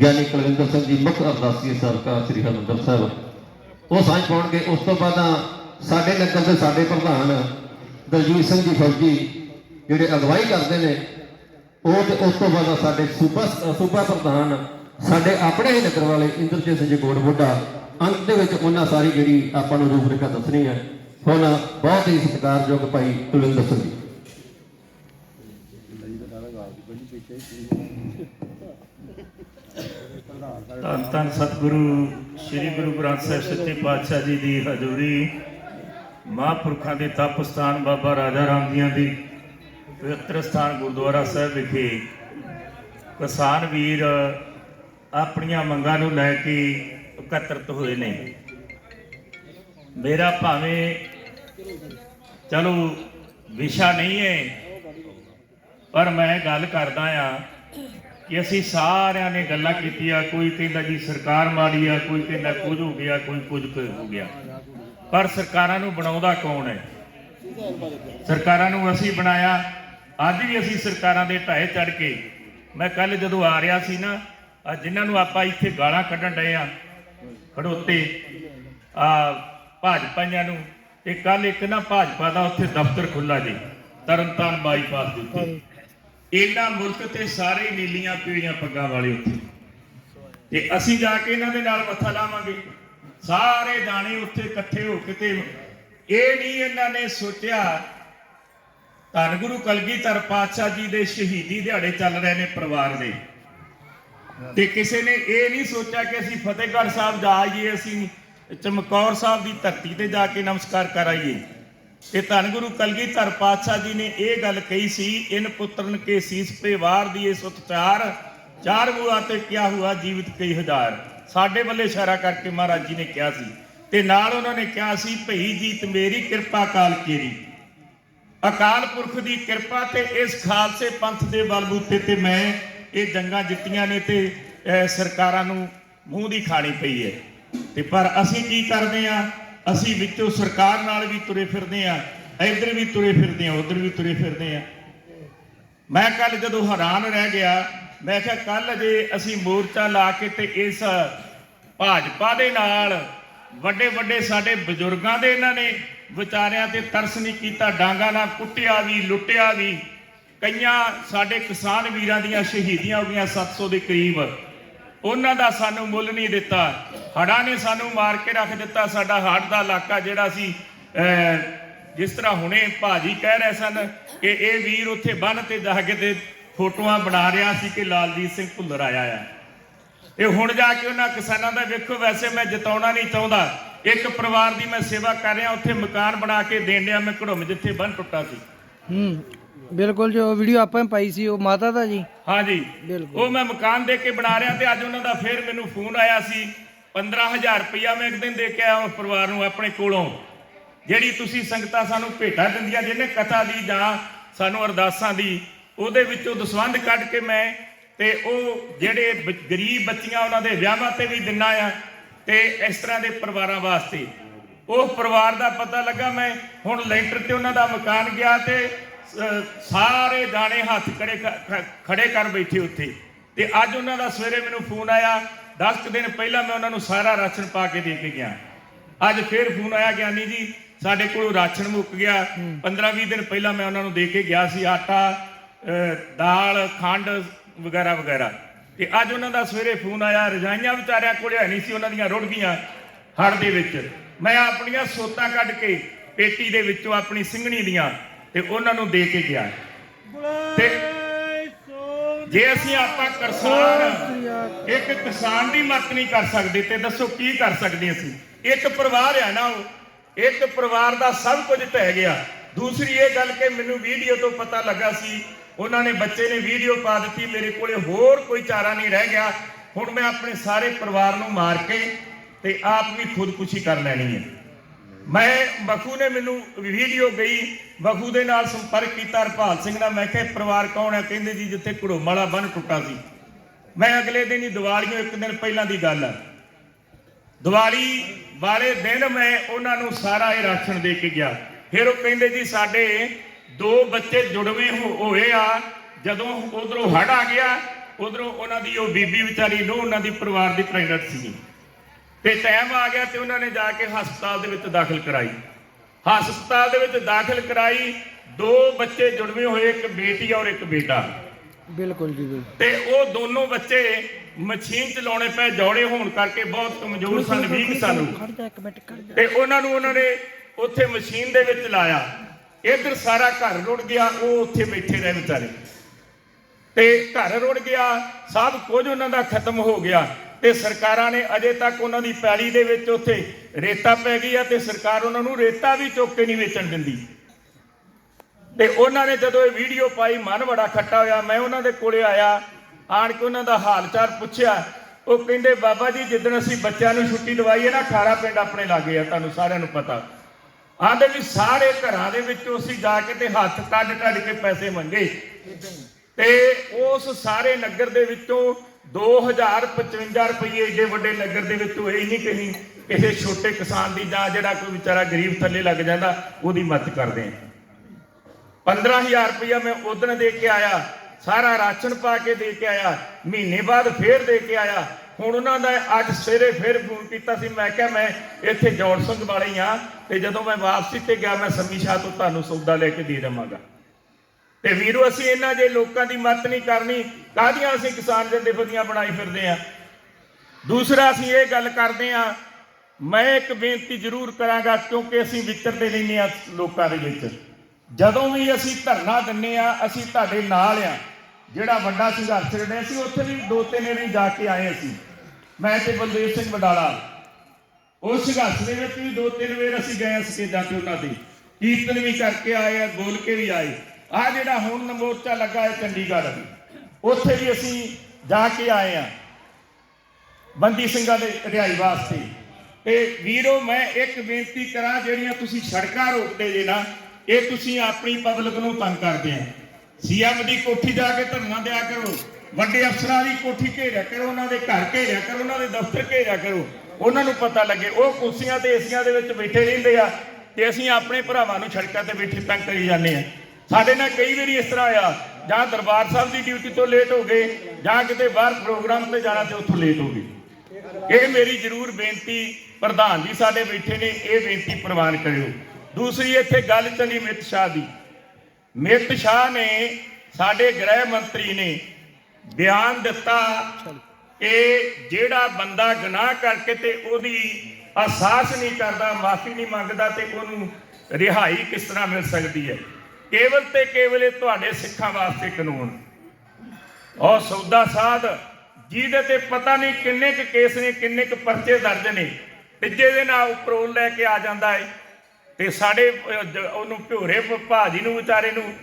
ਗਿਆਨੀ ਕੁਲਵਿੰਦਰ ਸਿੰਘ ਜੀ, ਮੁੱਖ ਅਰਦਾਸੀ ਸਰਕਾਰ ਸ੍ਰੀ ਹਰਿਮੰਦਰ ਸਾਹਿਬ। ਉਹ ਸਾਂਝ ਪਾਉਣਗੇ। ਉਸ ਤੋਂ ਬਾਅਦ ਸਾਡੇ ਨਗਰ ਦੇ ਸਾਡੇ ਪ੍ਰਧਾਨ ਦਲਜੀਤ ਸਿੰਘ ਜੀ ਫੌਜੀ ਜਿਹੜੇ ਅਗਵਾਈ ਕਰਦੇ ਨੇ, ਉਹ ਤੇ ਉਸ ਤੋਂ ਬਾਅਦ ਸਾਡੇ ਸੂਬਾ ਸੂਬਾ ਪ੍ਰਧਾਨ ਸਾਡੇ ਆਪਣੇ ਹੀ ਨਗਰ ਵਾਲੇ ਇੰਦਰਜੀਤ ਸਿੰਘ ਜੀ ਗੋੜਬੁੱਢਾ ਅੰਤ ਦੇ ਵਿੱਚ ਉਹਨਾਂ ਸਾਰੀ ਜਿਹੜੀ ਆਪਾਂ ਨੂੰ ਰੂਪਰੇਖਾ ਦੱਸਣੀ ਹੈ ਹੁਣ ਬਹੁਤ ਹੀ ਸਤਿਕਾਰਯੋਗ ਭਾਈ ਕੁਲਵਿੰਦਰ ਸਿੰਘ ਜੀ। ਧੰਨ ਧੰਨ ਸਤਿਗੁਰੂ, ਸ੍ਰੀ ਗੁਰੂ ਗ੍ਰੰਥ ਸਾਹਿਬ ਸੱਚੇ ਪਾਤਸ਼ਾਹ ਜੀ ਦੀ ਹਜ਼ੂਰੀ, ਮਹਾਂਪੁਰਖਾਂ ਦੇ ਤਪ ਸਥਾਨ ਬਾਬਾ ਰਾਜਾ ਰਾਮ ਜੀਆਂ ਦੀ ਪਵਿੱਤਰ ਸਥਾਨ ਗੁਰਦੁਆਰਾ ਸਾਹਿਬ ਵਿਖੇ ਕਿਸਾਨ ਵੀਰ ਆਪਣੀਆਂ ਮੰਗਾਂ ਨੂੰ ਲੈ ਕੇ ਇਕੱਤਰਤ ਹੋਏ ਨੇ। ਮੇਰਾ ਭਾਵੇਂ, ਚਲੋ, ਵਿਸ਼ਾ ਨਹੀਂ ਹੈ, ਪਰ ਮੈਂ ਗੱਲ ਕਰਦਾ ਆ ਕਿ ਅਸੀਂ ਸਾਰਿਆਂ ਨੇ ਗੱਲਾਂ ਕੀਤੀਆਂ, ਕੋਈ ਕਹਿੰਦਾ ਜੀ ਸਰਕਾਰ ਮਾੜੀ ਆ, ਕੋਈ ਕਹਿੰਦਾ ਕੁਝ ਹੋ ਗਿਆ, ਕੋਈ ਕੁਝ ਹੋ ਗਿਆ। ਪਰ ਸਰਕਾਰਾਂ ਨੂੰ ਬਣਾਉਂਦਾ ਕੌਣ ਹੈ? ਸਰਕਾਰਾਂ ਨੂੰ ਅਸੀਂ ਬਣਾਇਆ। ਅੱਜ ਵੀ ਅਸੀਂ ਸਰਕਾਰਾਂ ਦੇ ਢਾਏ ਚੜ ਕੇ, ਮੈਂ ਕੱਲ ਜਦੋਂ ਆ ਰਿਹਾ ਸੀ ਨਾ, ਆ ਜਿਨ੍ਹਾਂ ਨੂੰ ਆਪਾਂ ਇੱਥੇ ਗਾਲਾਂ ਕੱਢਣ ਡਏ ਆ, ਖੜੋਤੇ, ਆ ਭਾਜਪਾਈਆਂ ਨੂੰ, ਤੇ ਕੱਲ ਇੱਕ ਨਾ ਭਾਜਪਾ ਦਾ ਉੱਥੇ ਦਫ਼ਤਰ ਖੁੱਲਾ ਜੀ, ਤਰਨਤਾਰਨ ਬਾਈਪਾਸ ਦੇ ਉੱਤੇ। ਇਹਨਾਂ ਮੁਲਕ ਤੇ ਸਾਰੇ ਨੀਲੀਆਂ ਪੀੜੀਆਂ ਪੱਗਾਂ ਵਾਲੇ ਉੱਥੇ। ਤੇ ਅਸੀਂ ਜਾ ਕੇ ਇਹਨਾਂ ਦੇ ਨਾਲ ਮੱਥਾ ਲਾਵਾਂਗੇ। ਸਾਰੇ ਜਾਣੇ ਉੱਥੇ ਇਕੱਠੇ ਹੋ ਕੇ ਤੇ ਇਹ ਨਹੀਂ ਇਹਨਾਂ ਨੇ ਸੋਚਿਆ, ਧੰਨ ਗੁਰੂ ਕਲਗੀਧਰ ਪਾਤਸ਼ਾਹ ਜੀ ਦੇ ਸ਼ਹੀਦੀ ਦਿਹਾੜੇ ਚੱਲ ਰਹੇ ਨੇ ਪਰਿਵਾਰ ਦੇ। ਤੇ ਕਿਸੇ ਨੇ ਇਹ ਨਹੀਂ ਸੋਚਿਆ ਕਿ ਅਸੀਂ ਫਤਿਹਗੜ੍ਹ ਸਾਹਿਬ ਜਾ ਆਈਏ, ਅਸੀਂ ਚਮਕੌਰ ਸਾਹਿਬ ਦੀ ਧਰਤੀ ਤੇ ਜਾ ਕੇ ਨਮਸਕਾਰ ਕਰਾਈਏ ਤੇ ਧੰਨ ਗੁਰੂ ਕਲਗੀਧਰ ਪਾਤਸ਼ਾਹ ਜੀ ਨੇ ਇਹ ਗੱਲ ਕਹੀ ਸੀ, ਇਨ ਪੁੱਤਰਨ ਕੇ ਸੀਸ ਪੇ ਵਾਰ ਦੀਏ ਸੁਤ ਚਾਰ ਚਾਰ ਬੁਆ ਤੇ ਕਿਆ ਹੁਆ ਜੀਵਤ ਕਈ ਹਜ਼ਾਰ। ਸਾਡੇ ਵੱਲੇ ਇਸ਼ਾਰਾ ਕਰਕੇ ਮਹਾਰਾਜ ਜੀ ਨੇ ਕਿਹਾ ਸੀ ਤੇ ਨਾਲ ਉਹਨਾਂ ਨੇ ਕਿਹਾ ਸੀ, ਭਈ ਜੀਤ ਮੇਰੀ, ਕਿਰਪਾ ਕਾਲ ਕੇਰੀ। ਅਕਾਲ ਪੁਰਖ ਦੀ ਕਿਰਪਾ ਤੇ ਇਸ ਖਾਲਸੇ ਪੰਥ ਦੇ ਬਲਬੂਤੇ ਤੇ ਮੈਂ ਇਹ ਜੰਗਾਂ ਜਿੱਤੀਆਂ ਨੇ ਤੇ ਸਰਕਾਰਾਂ ਨੂੰ ਮੂੰਹ ਦੀ ਖਾਣੀ ਪਈ ਹੈ। ਤੇ ਪਰ ਅਸੀਂ ਕੀ ਕਰਦੇ ਆ ਅਸੀਂ ਵਿੱਚੋਂ ਸਰਕਾਰ ਨਾਲ ਵੀ ਤੁਰੇ ਫਿਰਦੇ ਆ ਇੱਧਰ ਵੀ ਤੁਰੇ ਫਿਰਦੇ ਆ ਉੱਧਰ ਵੀ ਤੁਰੇ ਫਿਰਦੇ ਆ ਮੈਂ ਕੱਲ ਜਦੋਂ ਹੈਰਾਨ ਰਹਿ ਗਿਆ, ਮੈਂ ਕਿਹਾ ਕੱਲ ਜੇ ਅਸੀਂ ਮੋਰਚਾ ਲਾ ਕੇ ਤੇ ਇਸ ਭਾਜਪਾ ਦੇ ਨਾਲ ਵੱਡੇ ਵੱਡੇ ਸਾਡੇ ਬਜ਼ੁਰਗਾਂ ਦੇ ਇਹਨਾਂ ਨੇ ਵਿਚਾਰਿਆਂ ਤੇ ਤਰਸ ਨਹੀਂ ਕੀਤਾ, ਡਾਂਗਾ ਨਾਲ ਕੁੱਟਿਆ ਵੀ, ਲੁੱਟਿਆ ਵੀ, ਕਈਆਂ ਸਾਡੇ ਕਿਸਾਨ ਵੀਰਾਂ ਦੀਆਂ ਸ਼ਹੀਦੀਆਂ ਹੋ ਗਈਆਂ 700 ਦੇ ਕਰੀਬ। ਉਹਨਾਂ ਦਾ ਸਾਨੂੰ ਮੁੱਲ ਨਹੀਂ ਦਿੱਤਾ। ਹੜਾਂ ਨੇ ਸਾਨੂੰ ਮਾਰ ਕੇ ਰੱਖ ਦਿੱਤਾ। ਸਾਡਾ ਹੜ੍ਹ ਦਾ ਇਲਾਕਾ ਜਿਹੜਾ ਸੀ ਜਿਸ ਤਰ੍ਹਾਂ ਹੁਣੇ ਭਾਜੀ ਕਹਿ ਰਹੇ ਸਨ ਕਿ ਇਹ ਵੀਰ ਉੱਥੇ ਬੰਨ ਤੇ ਜਾ ਕੇ ਤੇ ਫੋਟੋਆਂ ਬਣਾ ਰਿਹਾ ਸੀ ਕਿ ਲਾਲਜੀਤ ਸਿੰਘ ਭੁੱਲਰ ਆਇਆ ਆ। ਇਹ ਹੁਣ ਜਾ ਕੇ ਉਹਨਾਂ ਕਿਸਾਨਾਂ ਦਾ ਵੇਖੋ, ਵੈਸੇ ਮੈਂ ਜਿਤਾਉਣਾ ਨਹੀਂ ਚਾਹੁੰਦਾ। ਇੱਕ ਪਰਿਵਾਰ ਦੀ ਮੈਂ ਸੇਵਾ ਕਰ ਰਿਹਾ, ਉੱਥੇ ਮਕਾਨ ਬਣਾ ਕੇ ਦੇਣ ਡਿਆ ਮੈਂ ਘੜੋਮ ਜਿੱਥੇ ਬੰਨ ਟੁੱਟਾ ਸੀ। ਹੂੰ। ਬਿਲਕੁਲ ਜੋ ਵੀਡੀਓ ਆਪਾਂ ਪਾਈ ਸੀ ਉਹ ਮਾਤਾ ਦਾ ਜੀ। ਹਾਂਜੀ। ਬਿਲਕੁਲ। ਉਹ ਮੈਂ ਮਕਾਨ ਦੇ ਕੇ ਬਣਾ ਰਿਹਾ ਤੇ ਅੱਜ ਉਹਨਾਂ ਦਾ ਫੇਰ ਮੈਨੂੰ ਫੋਨ ਆਇਆ ਸੀ 15000 ਰੁਪਇਆ ਮੈਂ ਇੱਕ ਦਿਨ ਦੇ ਕੇ ਆਇਆ ਉਸ ਪਰਿਵਾਰ ਨੂੰ ਆਪਣੇ ਕੋਲੋਂ। ਜਿਹੜੀ ਤੁਸੀਂ ਸੰਗਤਾਂ ਸਾਨੂੰ ਭੇਟਾ ਦਿੰਦੀਆਂ ਜਿਹਨੇ ਕਥਾ ਦੀ ਜਾਂ ਸਾਨੂੰ ਅਰਦਾਸਾਂ ਦੀ ਉਹਦੇ ਵਿੱਚੋਂ ਦਸਵੰਧ ਕੱਢ ਕੇ ਮੈਂ ਤੇ ਉਹ ਜਿਹੜੇ ਗਰੀਬ ਬੱਚੀਆਂ ਉਹਨਾਂ ਦੇ ਵਿਆਹਾਂ ਤੇ ਵੀ ਦਿੰਨਾ ਆ ਤੇ ਇਸ ਤਰ੍ਹਾਂ ਦੇ ਪਰਿਵਾਰਾਂ ਵਾਸਤੇ। ਉਹ ਪਰਿਵਾਰ ਦਾ ਪਤਾ ਲੱਗਾ ਮੈਂ ਹੁਣ ਲੈਂਟਰ ਤੇ ਉਹਨਾਂ ਦਾ ਮਕਾਨ ਗਿਆ ਤੇ ਸਾਰੇ ਦਾਣੇ ਹੱਥ ਖੜੇ ਖੜੇ ਕਰ ਬੈਠੇ ਉੱਥੇ। ਤੇ ਅੱਜ ਉਹਨਾਂ ਦਾ ਸਵੇਰੇ ਮੈਨੂੰ ਫੋਨ ਆਇਆ। 10 ਕੁ ਦਿਨ ਪਹਿਲਾਂ ਮੈਂ ਉਹਨਾਂ ਨੂੰ ਸਾਰਾ ਰਾਸ਼ਨ ਪਾ ਕੇ ਦੇ ਕੇ ਗਿਆ। ਅੱਜ ਫੇਰ ਫੋਨ ਆਇਆ ਗਿਆਨੀ ਜੀ ਸਾਡੇ ਕੋਲ ਰਾਸ਼ਨ ਮੁੱਕ ਗਿਆ। 15-20 ਦਿਨ ਪਹਿਲਾਂ ਮੈਂ ਉਹਨਾਂ ਨੂੰ ਦੇ ਕੇ ਗਿਆ ਸੀ ਆਟਾ ਦਾਲ ਖੰਡ ਵਗੈਰਾ ਵਗੈਰਾ। ਤੇ ਅੱਜ ਉਹਨਾਂ ਦਾ ਸਵੇਰੇ ਫੋਨ ਆਇਆ। ਰਜਾਈਆਂ ਵਿਚਾਰਿਆਂ ਕੋਲ ਹੈ ਨਹੀਂ ਸੀ ਉਹਨਾਂ ਦੀਆਂ ਰੁੜ ਗਈਆਂ ਹੜ ਦੇ ਵਿੱਚ। ਮੈਂ ਆਪਣੀਆਂ ਸੋਤਾਂ ਕੱਢ ਕੇ ਪੇਟੀ ਦੇ ਵਿੱਚੋਂ ਆਪਣੀ ਸਿੰਘਣੀ ਦੀਆਂ ਤੇ ਉਹਨਾਂ ਨੂੰ ਦੇ ਕੇ ਗਿਆ। ਤੇ ਜੇ ਅਸੀਂ ਆਪਾਂ ਕਿਸਾਨ ਇੱਕ ਕਿਸਾਨ ਦੀ ਮਦਦ ਨਹੀਂ ਕਰ ਸਕਦੇ ਤੇ ਦੱਸੋ ਕੀ ਕਰ ਸਕਦੇ ਅਸੀਂ? ਇੱਕ ਪਰਿਵਾਰ ਆ ਨਾ ਉਹ। ਇੱਕ ਪਰਿਵਾਰ ਦਾ ਸਭ ਕੁਝ ਢਹਿ ਗਿਆ। ਦੂਸਰੀ ਇਹ ਗੱਲ ਕਿ ਮੈਨੂੰ ਵੀਡੀਓ ਤੋਂ ਪਤਾ ਲੱਗਾ ਸੀ, ਉਹਨਾਂ ਨੇ ਬੱਚੇ ਨੇ ਵੀਡੀਓ ਪਾ ਦਿੱਤੀ, ਮੇਰੇ ਕੋਲੇ ਹੋਰ ਕੋਈ ਚਾਰਾ ਨਹੀਂ ਰਹਿ ਗਿਆ। ਹੁਣ ਮੈਂ ਆਪਣੇ ਸਾਰੇ ਪਰਿਵਾਰ ਨੂੰ ਮਾਰ ਕੇ ਤੇ ਆਪ ਵੀ ਖੁਦਕੁਸ਼ੀ ਕਰ ਲੈਣੀ ਹੈ। ਮੈਂ ਬਖੂ ਨੇ ਮੈਨੂੰ ਵੀਡੀਓ ਗਈ, ਬਖੂ ਦੇ ਨਾਲ ਸੰਪਰਕ ਕੀਤਾ ਹਰਪਾਲ ਸਿੰਘ ਨਾਲ। ਮੈਂ ਕਿਹਾ ਪਰਿਵਾਰ ਕੌਣ ਹੈ ਕਹਿੰਦੇ ਜੀ, ਜਿੱਥੇ ਘੜੋਮ ਵਾਲਾ ਬੰਨ ਟੁੱਟਾ ਸੀ। ਮੈਂ ਅਗਲੇ ਦਿਨ ਹੀ ਦੀਵਾਲੀੋਂ ਇੱਕ ਦਿਨ ਪਹਿਲਾਂ ਦੀ ਗੱਲ ਹੈ ਦੀਵਾਲੀ ਵਾਲੇ ਦਿਨ ਮੈਂ ਉਹਨਾਂ ਨੂੰ ਸਾਰਾ ਇਹ ਰਾਸ਼ਨ ਦੇ ਕੇ ਗਿਆ। ਫਿਰ ਉਹ ਕਹਿੰਦੇ ਜੀ, ਸਾਡੇ ਦੋ ਬੱਚੇ ਜੁੜਵੇਂ ਹੋ- ਹੋਏ ਆ। ਜਦੋਂ ਉਧਰੋਂ ਹੜ ਆ ਗਿਆ, ਉਧਰੋਂ ਉਹਨਾਂ ਦੀ ਉਹ ਬੀਬੀ ਵਿਚਾਰੀ ਨੂੰ, ਉਹਨਾਂ ਦੀ ਪਰਿਵਾਰ ਦੀ ਪ੍ਰੈਗਨੈਂਟ ਸੀ। ਤੇ ਟਾਈਮ ਆ ਗਿਆ ਤੇ ਉਹਨਾਂ ਨੇ ਜਾ ਕੇ ਹਸਪਤਾਲ ਦੇ ਵਿੱਚ ਦਾਖਲ ਕਰਾਈ। ਹਸਪਤਾਲ ਦੇ ਵਿੱਚ ਦਾਖਲ ਕਰਾਈ ਦੋ ਬੱਚੇ ਜੁੜਵੇਂ ਹੋਏ ਇੱਕ ਬੇਟੀ ਔਰ ਇੱਕ ਬੇਟਾ। ਬਿਲਕੁਲ ਜੀ ਬਿਲਕੁਲ। ਤੇ ਉਹ ਦੋਨੋਂ ਬੱਚੇ ਮਸ਼ੀਨ ਚਲਾਉਣੇ ਪਏ ਜੋੜੇ ਹੋਣ ਕਰਕੇ ਬਹੁਤ ਕਮਜ਼ੋਰ ਸਨ ਵੀਕ ਸਨ। ਤੇ ਉਹਨਾਂ ਨੂੰ ਉਹਨਾਂ ਨੇ ਉੱਥੇ ਮਸ਼ੀਨ ਦੇ ਵਿੱਚ ਲਾਇਆ। ਇਧਰ ਸਾਰਾ ਘਰ ਰੁੜ ਗਿਆ ਉਹ ਉੱਥੇ ਬੈਠੇ ਰਹੇ ਵਿਚਾਰੇ। ਤੇ ਘਰ ਰੁੜ ਗਿਆ ਸਭ ਕੁਝ ਉਹਨਾਂ ਦਾ ਖਤਮ ਹੋ ਗਿਆ। ਤੇ ਸਰਕਾਰਾਂ ਨੇ ਅਜੇ ਤੱਕ ਉਹਨਾਂ ਦੀ ਪੈਲੀ ਦੇ ਵਿੱਚ ਉੱਥੇ ਰੇਤਾ ਪੈ ਗਈ ਆ ਤੇ ਸਰਕਾਰ ਉਹਨਾਂ ਨੂੰ ਰੇਤਾ ਵੀ ਚੁੱਕ ਕੇ ਨਹੀਂ ਵੇਚਣ ਦਿੰਦੀ। ਤੇ ਉਹਨਾਂ ਨੇ ਜਦੋਂ ਇਹ ਵੀਡੀਓ ਪਾਈ, ਮਨ ਬੜਾ ਖੱਟਾ ਹੋਇਆ। ਮੈਂ ਉਹਨਾਂ ਦੇ ਕੋਲੇ ਆਇਆ, ਆਣ ਕੇ ਉਹਨਾਂ ਦਾ ਹਾਲ ਚਾਲ ਪੁੱਛਿਆ। ਉਹ ਕਹਿੰਦੇ, ਬਾਬਾ ਜੀ, ਜਿੱਦਣ ਅਸੀਂ ਬੱਚਿਆਂ ਨੂੰ ਛੁੱਟੀ ਦਵਾਈ ਹੈ ਨਾ ਖਾਰਾ ਪਿੰਡ ਆਪਣੇ ਲਾਗੇ ਆ, ਤੁਹਾਨੂੰ ਸਾਰਿਆਂ ਨੂੰ ਪਤਾ। ਆਂਦੇ ਵੀ ਸਾਰੇ ਘਰਾਂ ਦੇ ਵਿੱਚੋਂ ਅਸੀਂ ਜਾ ਕੇ ਤੇ ਹੱਥ ਕੱਢ ਕੱਢ ਕੇ ਪੈਸੇ ਮੰਗੇ। ਤੇ ਉਸ ਸਾਰੇ ਨਗਰ ਦੇ ਵਿੱਚੋਂ 2055 ਰੁਪਏ ਏਡੇ ਵੱਡੇ ਨਗਰ ਦੇ ਵਿੱਚੋਂ ਇਹ ਨਹੀਂ ਕਹੀਂ ਕਿਸੇ ਛੋਟੇ ਕਿਸਾਨ ਦੀ ਜਾਂ ਜਿਹੜਾ ਕੋਈ ਵਿਚਾਰਾ ਗਰੀਬ ਥੱਲੇ ਲੱਗ ਜਾਂਦਾ, ਉਹਦੀ ਮਦਦ ਕਰਦੇ ਆ। 15000 ਰੁਪਇਆ ਮੈਂ ਉਦੋਂ ਦੇ ਕੇ ਆਇਆ, ਸਾਰਾ ਰਾਸ਼ਨ ਪਾ ਕੇ ਦੇ ਕੇ ਆਇਆ, ਮਹੀਨੇ ਬਾਅਦ ਫੇਰ ਦੇ ਕੇ ਆਇਆ। ਹੁਣ ਉਹਨਾਂ ਦਾ ਅੱਜ ਸਵੇਰੇ ਫੇਰ ਫੋਨ ਕੀਤਾ ਸੀ, ਮੈਂ ਕਿਹਾ ਮੈਂ ਇੱਥੇ ਜੋੜ ਸਿੰਘ ਵਾਲੇ ਹੀ ਆ, ਤੇ ਜਦੋਂ ਮੈਂ ਵਾਪਸੀ ਤੇ ਗਿਆ, ਮੈਂ ਸੰਮੀ ਸ਼ਾਹ ਤੋਂ ਤੁਹਾਨੂੰ ਸੌਦਾ ਲੈ ਕੇ ਦੇ ਦੇਵਾਂਗਾ। ਤੇ ਵੀਰੋ, ਅਸੀਂ ਇਹਨਾਂ ਜੇ ਲੋਕਾਂ ਦੀ ਮਦਦ ਨਹੀਂ ਕਰਨੀ। ਕਾਹਦੀਆਂ ਅਸੀਂ ਕਿਸਾਨ ਜਥੇਬੰਦੀਆਂ ਬਣਾਈ ਫਿਰਦੇ ਆ ਦੂਸਰਾ, ਅਸੀਂ ਇਹ ਗੱਲ ਕਰਦੇ ਆ ਮੈਂ ਇੱਕ ਬੇਨਤੀ ਜ਼ਰੂਰ ਕਰਾਂਗਾ, ਕਿਉਂਕਿ ਅਸੀਂ ਵਿਚਰਦੇ ਰਹਿੰਦੇ ਆ ਲੋਕਾਂ ਦੇ ਵਿੱਚ। ਜਦੋਂ ਵੀ ਅਸੀਂ ਧਰਨਾ ਦਿੰਨੇ ਆ ਅਸੀਂ ਤੁਹਾਡੇ ਨਾਲ ਆ ਜਿਹੜਾ ਵੱਡਾ ਸੰਘਰਸ਼ ਲੜਿਆ ਸੀ, ਉੱਥੇ ਵੀ ਦੋ ਤਿੰਨ ਵਾਰੀ ਜਾ ਕੇ ਆਏ ਅਸੀਂ। ਮੈਂ ਤੇ ਬਲਦੇਵ ਸਿੰਘ ਵਡਾਲਾ। ਉਸ ਸੰਘਰਸ਼ ਦੇ ਵਿੱਚ ਵੀ ਦੋ ਤਿੰਨ ਵਾਰ ਅਸੀਂ ਗਏ ਸਕੇ ਤੇ ਉਹਨਾਂ ਦੇ। ਕੀਰਤਨ ਵੀ ਕਰਕੇ ਆਏ ਆ, ਬੋਲ ਕੇ ਵੀ ਆਏ। ਆ ਜਿਹੜਾ ਹੁਣ ਮੋਰਚਾ ਲੱਗਾ ਹੈ ਚੰਡੀਗੜ੍ਹ ਉੱਥੇ ਵੀ ਅਸੀਂ ਜਾ ਕੇ ਆਏ ਆ ਬੰਦੀ ਸਿੰਘਾਂ ਦੇ ਰਿਹਾਈ ਵਾਸਤੇ। ਤੇ ਵੀਰੋ, ਮੈਂ ਇੱਕ ਬੇਨਤੀ ਕਰਾਂ, ਜਿਹੜੀਆਂ ਤੁਸੀਂ ਸੜਕਾਂ ਰੋਕਦੇ ਜੇ ਨਾ, ਇਹ ਤੁਸੀਂ ਆਪਣੀ ਪਬਲਿਕ ਨੂੰ ਤੰਗ ਕਰਦੇ ਆ ਸੀਐਮ ਦੀ ਕੋਠੀ ਜਾ ਕੇ ਧਰਨਾ ਦਿਆ ਕਰੋ, ਵੱਡੇ ਅਫਸਰਾਂ ਦੀ ਕੋਠੀ ਘੇਰਿਆ ਕਰੋ, ਉਹਨਾਂ ਦੇ ਘਰ ਘੇਰਿਆ ਕਰੋ, ਉਹਨਾਂ ਦੇ ਦਫ਼ਤਰ ਘੇਰਿਆ ਕਰੋ। ਉਹਨਾਂ ਨੂੰ ਪਤਾ ਲੱਗੇ, ਉਹ ਕੁਰਸੀਆਂ ਤੇ ਏਸੀਆਂ ਦੇ ਵਿੱਚ ਬੈਠੇ ਰਹਿੰਦੇ ਆ, ਤੇ ਅਸੀਂ ਆਪਣੇ ਭਰਾਵਾਂ ਨੂੰ ਸੜਕਾਂ ਤੇ ਬੈਠੇ ਤੰਗ ਕਰੀ ਜਾਂਦੇ ਆ। ਸਾਡੇ ਨਾਲ ਕਈ ਵਾਰੀ ਇਸ ਤਰ੍ਹਾਂ ਆ, ਜਾਂ ਦਰਬਾਰ ਸਾਹਿਬ ਦੀ ਡਿਊਟੀ ਤੋਂ ਲੇਟ ਹੋ ਗਏ, ਜਾਂ ਕਿਤੇ ਬਾਹਰ ਪ੍ਰੋਗਰਾਮ ਤੇ ਜਾਣਾ ਤੇ ਉੱਥੋਂ ਲੇਟ ਹੋ ਗਏ। ਇਹ ਮੇਰੀ ਜ਼ਰੂਰ ਬੇਨਤੀ, ਪ੍ਰਧਾਨ ਜੀ ਸਾਡੇ ਬੈਠੇ ਨੇ, ਇਹ ਬੇਨਤੀ ਪ੍ਰਵਾਨ ਕਰਿਓ। ਦੂਸਰੀ, ਇੱਥੇ ਗੱਲ ਚੱਲੀ ਮਿਤ ਸ਼ਾਹ ਦੀ। ਮਿਤ ਸ਼ਾਹ ਨੇ ਸਾਡੇ ਗ੍ਰਹਿ ਮੰਤਰੀ ਨੇ ਬਿਆਨ ਦਿੱਤਾ ਕਿ ਜਿਹੜਾ ਬੰਦਾ ਗੁਨਾਹ ਕਰਕੇ ਤੇ ਉਹਦੀ ਅਹਿਸਾਸ ਨਹੀਂ ਕਰਦਾ, ਮਾਫੀ ਨਹੀਂ ਮੰਗਦਾ ਤੇ ਉਹਨੂੰ ਰਿਹਾਈ ਕਿਸ ਤਰ੍ਹਾਂ ਮਿਲ ਸਕਦੀ ਹੈ। ਕੇਵਲ ਤੇ ਕੇਵਲ ਇਹ ਤੁਹਾਡੇ ਸਿੱਖਾਂ ਵਾਸਤੇ ਕਾਨੂੰਨ। ਔਰ ਸੌਦਾ ਸਾਧ, ਜਿਹਦੇ ਤੇ ਪਤਾ ਨਹੀਂ ਕਿੰਨੇ ਕੁ ਕੇਸ ਨੇ, ਕਿੰਨੇ ਕੁ ਪਰਚੇ ਦਰਜ ਨੇ, ਤੀਜੇ ਦੇ ਨਾਲ ਉੱਪਰੋਂ ਲੈ ਕੇ ਆ ਜਾਂਦਾ ਹੈ ਤੇ ਸਾਡੇ ਉਹਨੂੰ ਭਿਉਰੇ ਭਾਜੀ ਨੂੰ, ਵਿਚਾਰੇ ਨੂੰ,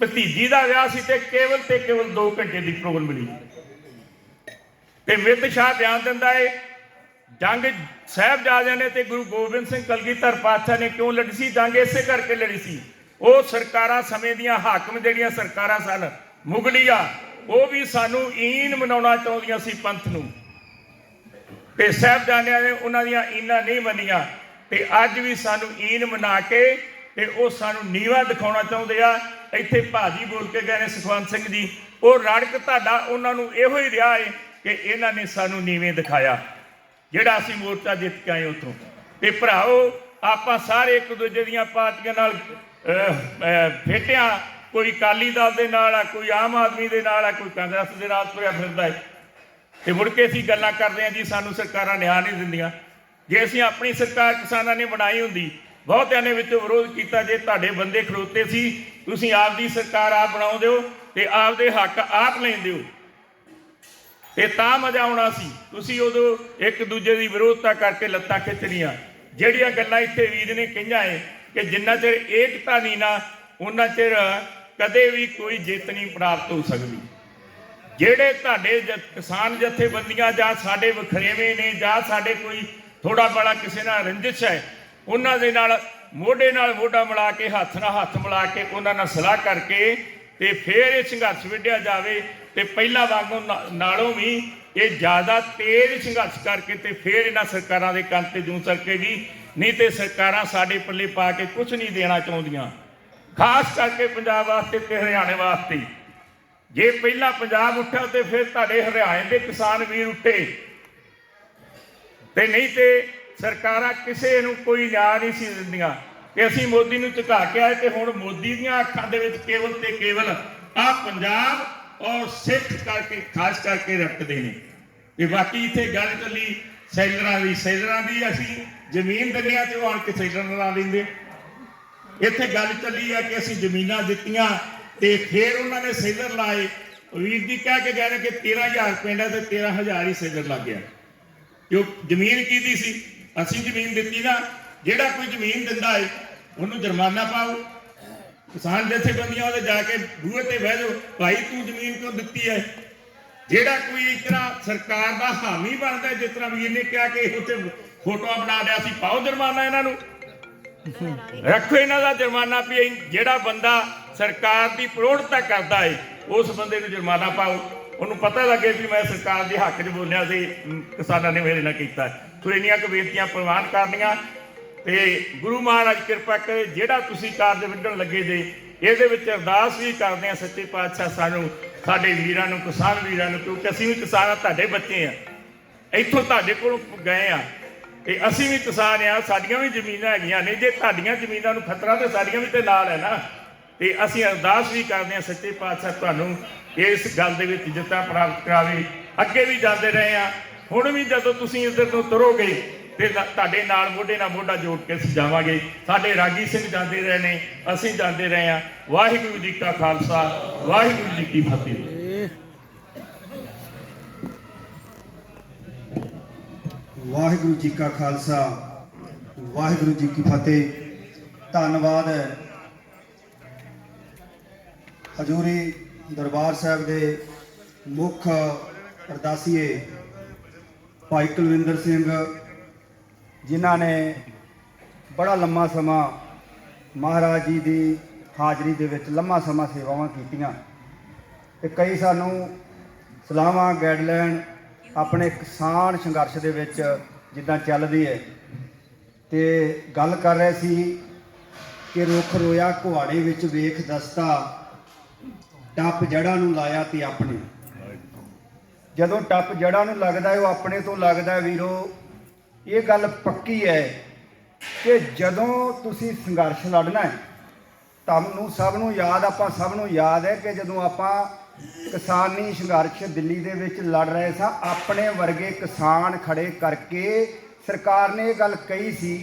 ਭਤੀਜੀ ਦਾ ਵਿਆਹ ਸੀ ਤੇ ਕੇਵਲ ਤੇ ਕੇਵਲ 2 ਘੰਟੇ ਦੀ ਪ੍ਰੋਗਰਾਮ ਮਿਲੀ। ਤੇ ਮਿਤ ਸ਼ਾਹ ਬਿਆਨ ਦਿੰਦਾ ਏ, ਜੰਗ ਸਾਹਿਬਜ਼ਾਦਿਆਂ ਨੇ ਤੇ ਗੁਰੂ ਗੋਬਿੰਦ ਸਿੰਘ ਕਲਗੀਧਰ ਪਾਤਸ਼ਾਹ ਨੇ ਕਿਉਂ ਲੜੀ ਸੀ? ਜੰਗ ਇਸੇ ਕਰਕੇ ਲੜੀ ਸੀ। ਉਹ ਸਰਕਾਰਾਂ ਸਮੇਂ ਦੀਆਂ ਹਾਕਮ ਜਿਹੜੀਆਂ ਸਰਕਾਰਾਂ ਸਨ, ਮੁਗਲੀਆਂ, ਉਹ ਵੀ ਸਾਨੂੰ ਈਨ ਮਨਾਉਣਾ ਚਾਹੁੰਦੀਆਂ ਸੀ ਪੰਥ ਨੂੰ। ਤੇ ਸਾਹਿਬਜ਼ਾਦਿਆਂ ਨੇ ਉਹਨਾਂ ਦੀਆਂ ਈਨਾਂ ਨਹੀਂ ਮੰਨੀਆਂ, ਤੇ ਅੱਜ ਵੀ ਸਾਨੂੰ ਈਨ ਮਨਾ ਕੇ ਤੇ ਉਹ ਸਾਨੂੰ ਨੀਵਾ ਦਿਖਾਉਣਾ ਚਾਹੁੰਦੇ ਆ। ਇੱਥੇ ਭਾਜੀ ਬੋਲ ਕੇ ਗਏ ਨੇ ਸੁਖਵੰਤ ਸਿੰਘ ਜੀ, ਉਹ ਰੜਕ ਤੁਹਾਡਾ ਉਹਨਾਂ ਨੂੰ ਇਹੋ ਹੀ ਰਿਹਾ ਏ ਕਿ ਇਹਨਾਂ ਨੇ ਸਾਨੂੰ ਨੀਵੇਂ ਦਿਖਾਇਆ, ਜਿਹੜਾ ਅਸੀਂ ਮੋਰਚਾ ਜਿੱਤ ਕੇ ਆਏ ਉੱਥੋਂ। ਤੇ ਭਰਾਓ ਆਪਾਂ ਸਾਰੇ ਇੱਕ ਦੂਜੇ ਦੀਆਂ ਪਾਰਟੀਆਂ ਨਾਲ ਅਹ, ਫੇਟਿਆਂ ਕੋਈ ਕਾਲੀ ਦਲ ਦੇ ਨਾਲ ਆ ਕੋਈ ਆਮ ਆਦਮੀ ਦੇ ਨਾਲ ਆ ਕੋਈ ਕਾਂਗਰਸ ਦੇ ਨਾਲ ਤੁਰਿਆ ਫਿਰਦਾ ਹੈ ਤੇ ਮੁੜ ਕੇ ਅਸੀਂ ਗੱਲਾਂ ਕਰਦੇ ਹਾਂ ਜੀ ਸਾਨੂੰ ਸਰਕਾਰਾਂ ਨਿਆਂ ਨਹੀਂ ਦਿੰਦੀਆਂ। ਜੇ ਅਸੀਂ ਆਪਣੀ ਸਰਕਾਰ ਕਿਸਾਨਾਂ ਨੇ ਬਣਾਈ ਹੁੰਦੀ ਬਹੁਤਿਆਂ ਨੇ ਵਿੱਚੋਂ ਵਿਰੋਧ ਕੀਤਾ ਜੇ ਤੁਹਾਡੇ ਬੰਦੇ ਖੜੋਤੇ ਸੀ ਤੁਸੀਂ ਆਪਦੀ ਸਰਕਾਰ ਆਪ ਬਣਾਉਂਦੇ ਹੋ ਤੇ ਆਪਦੇ ਹੱਕ ਆਪ ਲੈਂਦੇ ਹੋ। ਤੇ ਤਾਂ ਮਜ਼ਾ ਆਉਣਾ ਸੀ। ਤੁਸੀਂ ਉਦੋਂ ਇੱਕ ਦੂਜੇ ਦੀ ਵਿਰੋਧਤਾ ਕਰਕੇ ਲੱਤਾਂ ਖਿੱਚਣੀਆਂ ਜਿਹੜੀਆਂ ਗੱਲਾਂ ਇੱਥੇ ਵੀਰ ਨੇ ਕਹੀਆਂ ਏ, ਕਿ ਜਿੰਨਾ ਚਿਰ ਏਕਤਾ ਨਹੀਂ ਨਾ, ਉਹਨਾਂ ਚਿਰ ਕਦੇ ਵੀ ਕੋਈ ਜਿੱਤ ਨਹੀਂ ਪ੍ਰਾਪਤ ਹੋ ਸਕਦੀ। ਜਿਹੜੇ ਤੁਹਾਡੇ ਜ- ਕਿਸਾਨ ਜਥੇਬੰਦੀਆਂ ਜਾਂ ਸਾਡੇ ਵਖਰੇਵੇਂ ਨੇ ਜਾਂ ਸਾਡੇ ਕੋਈ ਥੋੜਾ ਬੜਾ ਕਿਸੇ ਨਾਲ ਰੰਜਿਸ਼ ਹੈ, ਉਹਨਾਂ ਦੇ ਨਾਲ, ਮੋਢੇ ਨਾਲ ਮੋਢਾ ਮਿਲਾ ਕੇ, ਹੱਥ ਨਾਲ ਹੱਥ ਮਿਲਾ ਕੇ, ਉਹਨਾਂ ਨਾਲ ਸਲਾਹ ਕਰਕੇ ਤੇ ਫਿਰ ਇਹ ਸੰਘਰਸ਼ ਵਿੱਢਿਆ ਜਾਵੇ ਤੇ ਪਹਿਲਾਂ ਵਾਂਗੂ ਨਾ- ਨਾਲੋਂ ਵੀ ਇਹ ਜ਼ਿਆਦਾ ਤੇਜ਼ ਸੰਘਰਸ਼ ਕਰਕੇ ਤੇ ਫਿਰ ਇਹਨਾਂ ਸਰਕਾਰਾਂ ਦੇ ਕੰਨ ਤੇ ਜੂੰ ਸਰਕੇਗੀ। ਨਹੀਂ ਤੇ ਸਰਕਾਰਾਂ ਸਾਡੇ ਪੱਲੇ ਪਾ ਕੇ ਕੁਝ ਨਹੀਂ ਦੇਣਾ ਚਾਹੁੰਦੀਆਂ। ਖਾਸ ਕਰਕੇ ਪੰਜਾਬ ਵਾਸਤੇ ਤੇ ਹਰਿਆਣੇ ਵਾਸਤੇ। ਜੇ ਪਹਿਲਾਂ ਪੰਜਾਬ ਉੱਠਿਆ ਤੇ ਫਿਰ ਤੁਹਾਡੇ ਹਰਿਆਣੇ ਦੇ ਕਿਸਾਨ ਵੀਰ ਉੱਠੇ। ਤੇ ਨਹੀਂ ਤੇ ਸਰਕਾਰਾਂ ਕਿਸੇ ਨੂੰ ਕੋਈ ਨਿਆਂ ਨਹੀਂ ਸੀ ਦਿੰਦੀਆਂ। ਕਿ ਅਸੀਂ ਮੋਦੀ ਨੂੰ ਝੁਕਾ ਕੇ ਆਏ ਤੇ ਹੁਣ ਮੋਦੀ ਦੀਆਂ ਅੱਖਾਂ ਦੇ ਵਿੱਚ ਕੇਵਲ ਤੇ ਕੇਵਲ ਆ ਪੰਜਾਬ ਔਰ ਸਿੱਖ ਕਰਕੇ, ਖਾਸ ਕਰਕੇ ਰੱਖਦੇ ਨੇ। ਤੇ ਬਾਕੀ ਇੱਥੇ ਗੱਲ ਚੱਲੀ, ਸੈਲਰਾਂ ਦੀ ਸੈਲਰਾਂ ਦੀ ਅਸੀਂ ਜ਼ਮੀਨ ਦਰਿਆ ਚੋਂ ਆਣ ਕੇ ਸੈਲਰ ਲਾ ਲੈਂਦੇ। ਇੱਥੇ ਗੱਲ ਚੱਲੀ ਆ ਕਿ ਅਸੀਂ ਜ਼ਮੀਨਾਂ ਦਿੱਤੀਆਂ ਤੇ ਫਿਰ ਉਹਨਾਂ ਨੇ ਸੈਲਰ ਲਾਏ। ਵੀਰ ਜੀ ਕਹਿ ਕੇ ਗਏ ਨੇ ਕਿ 13000 ਪਿੰਡ ਹੈ ਤੇ 13000 ਹੀ ਸੈਲਰ ਲੱਗ ਗਿਆ। ਕਿਉਂ ਜ਼ਮੀਨ ਕਿਹਦੀ ਸੀ? ਅਸੀਂ ਜ਼ਮੀਨ ਦਿੱਤੀ ਨਾ। ਜਿਹੜਾ ਕੋਈ ਜ਼ਮੀਨ ਦਿੰਦਾ ਹੈ ਉਹਨੂੰ ਜੁਰਮਾਨਾ ਪਾਓ। ਕਿਸਾਨ ਜਥੇਬੰਦੀਆਂ ਉਹਦੇ ਜਾ ਕੇ ਬੂਹੇ ਤੇ ਬਹਿ ਜਾਓ, ਭਾਈ ਤੂੰ ਜ਼ਮੀਨ ਕਿਉਂ ਦਿੱਤੀ ਹੈ ਜਿਹੜਾ ਕੋਈ ਇਸ ਤਰ੍ਹਾਂ ਸਰਕਾਰ ਦਾ ਹਾਮੀ ਬਣਦਾ ਜਿਸ ਤਰ੍ਹਾਂ ਵੀਰ ਨੇ ਕਿਹਾ ਕਿ ਉੱਥੇ ਫੋਟੋਆਂ ਬਣਾ ਲਿਆ ਸੀ, ਪਾਓ ਜੁਰਮਾਨਾ ਇਹਨਾਂ ਨੂੰ। ਰੱਖੋ ਇਹਨਾਂ ਦਾ ਜੁਰਮਾਨਾ ਵੀ ਜਿਹੜਾ ਬੰਦਾ ਸਰਕਾਰ ਦੀ ਪ੍ਰੋੜਤਾ ਕਰਦਾ ਹੈ ਉਸ ਬੰਦੇ ਨੂੰ ਜੁਰਮਾਨਾ ਪਾਓ। ਉਹਨੂੰ ਪਤਾ ਲੱਗੇ ਵੀ ਮੈਂ ਸਰਕਾਰ ਦੇ ਹੱਕ 'ਚ ਬੋਲਿਆ ਸੀ ਕਿਸਾਨਾਂ ਨੇ ਮੇਰੇ ਨਾਲ ਕੀਤਾ। ਸੋ ਇੰਨੀਆਂ ਕੁ ਬੇਨਤੀਆਂ ਪ੍ਰਵਾਨ ਕਰਨੀਆਂ। ਤੇ ਗੁਰੂ ਮਹਾਰਾਜ ਕਿਰਪਾ ਕਰੇ, ਜਿਹੜਾ ਤੁਸੀਂ ਕਾਰਜ ਵਿੱਢਣ ਲੱਗੇ ਜੇ, ਇਹਦੇ ਵਿੱਚ ਅਰਦਾਸ ਵੀ ਕਰਦੇ ਆ ਸੱਚੇ ਪਾਤਸ਼ਾਹ ਸਾਨੂੰ, ਸਾਡੇ ਵੀਰਾਂ ਨੂੰ, ਕਿਸਾਨ ਵੀਰਾਂ ਨੂੰ, ਕਿਉਂਕਿ ਅਸੀਂ ਵੀ ਕਿਸਾਨ ਆ, ਤੁਹਾਡੇ ਬੱਚੇ ਆ। ਇੱਥੋਂ ਤੁਹਾਡੇ ਕੋਲ ਗਏ ਆ, ਤੇ ਅਸੀਂ ਵੀ ਕਿਸਾਨ ਆ, ਸਾਡੀਆਂ ਵੀ ਜ਼ਮੀਨਾਂ ਹੈਗੀਆਂ ਨੇ, ਜੇ ਤੁਹਾਡੀਆਂ ਜ਼ਮੀਨਾਂ ਨੂੰ ਖਤਰਾ ਤੇ ਸਾਡੀਆਂ ਵੀ ਤੇ ਨਾਲ ਹੈ ਨਾ। ਤੇ ਅਸੀਂ ਅਰਦਾਸ ਵੀ ਕਰਦੇ ਆ ਸੱਚੇ ਪਾਤਸ਼ਾਹ ਤੁਹਾਨੂੰ ਇਸ ਗੱਲ ਦੇ ਵਿੱਚ ਜਿੱਤਾਂ ਪ੍ਰਾਪਤ ਕਰਾਵੇ। ਅੱਗੇ ਵੀ ਜਾਂਦੇ ਰਹੇ ਆ, ਹੁਣ ਵੀ ਜਦੋਂ ਤੁਸੀਂ ਇੱਧਰ ਤੋਂ ਤੁਰੋਗੇ ਤੇ ਤੁਹਾਡੇ ਨਾਲ ਮੋਢੇ ਨਾਲ ਮੋਢਾ ਜੋੜ ਕੇ ਅਸੀਂ ਜਾਵਾਂਗੇ। ਸਾਡੇ ਰਾਗੀ ਸਿੰਘ ਜਾਂਦੇ ਰਹੇ ਨੇ, ਅਸੀਂ ਜਾਂਦੇ ਰਹੇ ਆ ਵਾਹਿਗੁਰੂ ਜੀ ਕਾ ਖਾਲਸਾ, ਵਾਹਿਗੁਰੂ ਜੀ ਕੀ ਫਤਿਹ। ਵਾਹਿਗੁਰੂ ਜੀ ਕਾ ਖਾਲਸਾ, ਵਾਹਿਗੁਰੂ ਜੀ ਕੀ ਫਤਿਹ। ਧੰਨਵਾਦ ਹਜੂਰੀ ਦਰਬਾਰ ਸਾਹਿਬ ਦੇ ਮੁੱਖ ਅਰਦਾਸੀਏ ਭਾਈ ਕੁਲਵਿੰਦਰ ਸਿੰਘ ਜਿਨ੍ਹਾਂ ਨੇ ਬੜਾ ਲੰਮਾ ਸਮਾਂ ਮਹਾਰਾਜ ਜੀ ਦੀ ਹਾਜ਼ਰੀ ਦੇ ਵਿੱਚ ਲੰਮਾ ਸਮਾਂ ਸੇਵਾਵਾਂ ਕੀਤੀਆਂ ਤੇ ਕਈ ਸਾਨੂੰ ਸਲਾਹਾਂ ਗਾਈਡਲਾਈਨ ਆਪਣੇ ਕਿਸਾਨ ਸੰਘਰਸ਼ ਦੇ ਵਿੱਚ ਜਿੱਦਾਂ ਚੱਲਦੀ ਹੈ। ਤੇ ਗੱਲ ਕਰ ਰਹੇ ਸੀ ਕਿ ਰੁੱਖ ਰੋਇਆ ਕੁਹਾੜੇ ਵਿੱਚ ਵੇਖ ਦਸਤਾ, ਟੱਪ ਜੜਾਂ ਨੂੰ ਲਾਇਆ ਤੇ ਆਪਣੇ। ਜਦੋਂ ਟੱਪ ਜੜਾਂ ਨੂੰ ਲੱਗਦਾ ਉਹ ਆਪਣੇ ਤੋਂ ਲੱਗਦਾ ਹੈ ਵੀਰੋ ਇਹ ਗੱਲ ਪੱਕੀ ਹੈ ਕਿ ਜਦੋਂ ਤੁਸੀਂ ਸੰਘਰਸ਼ ਲੜਨਾ ਹੈ, ਤੁਹਾਨੂੰ ਸਭ ਨੂੰ ਯਾਦ, ਆਪਾਂ ਸਭ ਨੂੰ ਯਾਦ ਹੈ ਕਿ ਜਦੋਂ ਆਪਾਂ ਕਿਸਾਨੀ ਸੰਘਰਸ਼ ਦਿੱਲੀ ਦੇ ਵਿੱਚ ਲੜ ਰਹੇ ਸਾਂ, ਆਪਣੇ ਵਰਗੇ ਕਿਸਾਨ ਖੜੇ ਕਰਕੇ ਸਰਕਾਰ ਨੇ ਇਹ ਗੱਲ ਕਹੀ ਸੀ